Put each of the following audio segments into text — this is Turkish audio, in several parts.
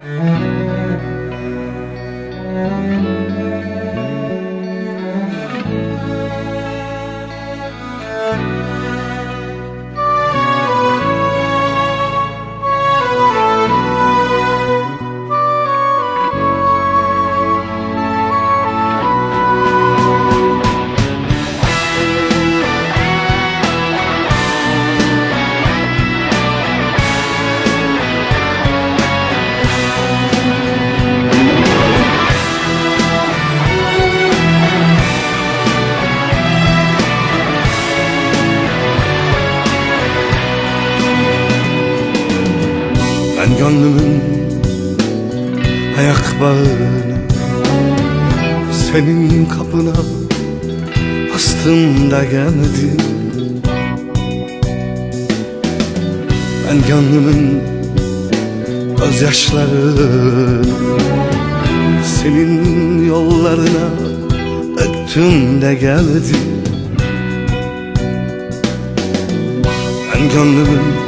Ben gönlümün ayak bağını Senin kapına bastım da geldim Ben gönlümün gözyaşlarını Senin yollarına döktüm de geldim Ben gönlümün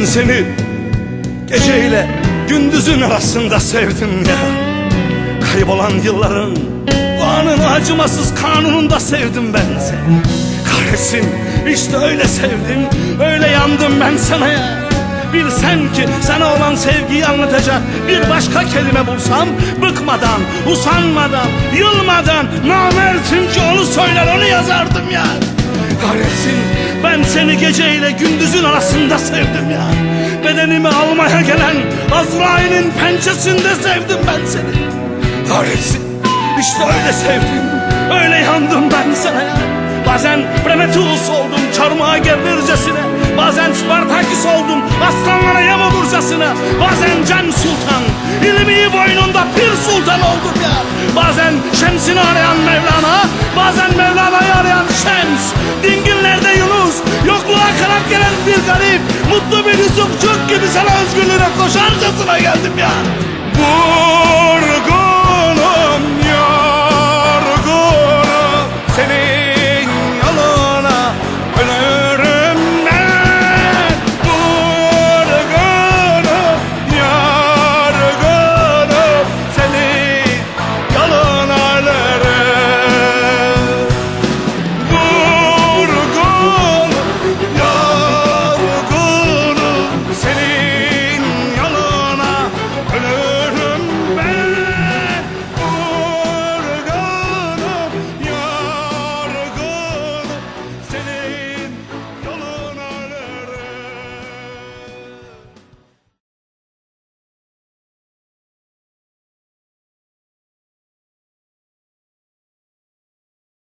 Ben seni geceyle gündüzün arasında sevdim ya. Kaybolan yılların o anın acımasız kanununda sevdim ben seni. Kahretsin işte öyle sevdim öyle yandım ben sana ya. Bilsen ki sana olan sevgiyi anlatacak bir başka kelime bulsam Bıkmadan, usanmadan, yılmadan namertimce seni geceyle gündüzün arasında sevdim ya. Bedenimi almaya gelen Azrail'in pençesinde sevdim ben seni. Kahretsin. İşte öyle sevdim. Öyle yandım ben sana ya. Bazen Prometheus oldum çarmıha gerilircesine Bazen Spartaküs oldum aslanlara yem olurcasına. Bazen Can Sultan ilmi boynunda Pir Sultan oldum ya. Bazen Şems'ini arayan Mevlana Bazen garip Mutlu bir Yusufçuk gibi sana özgürlüğüne koşarcasına geldim ya. Vurgun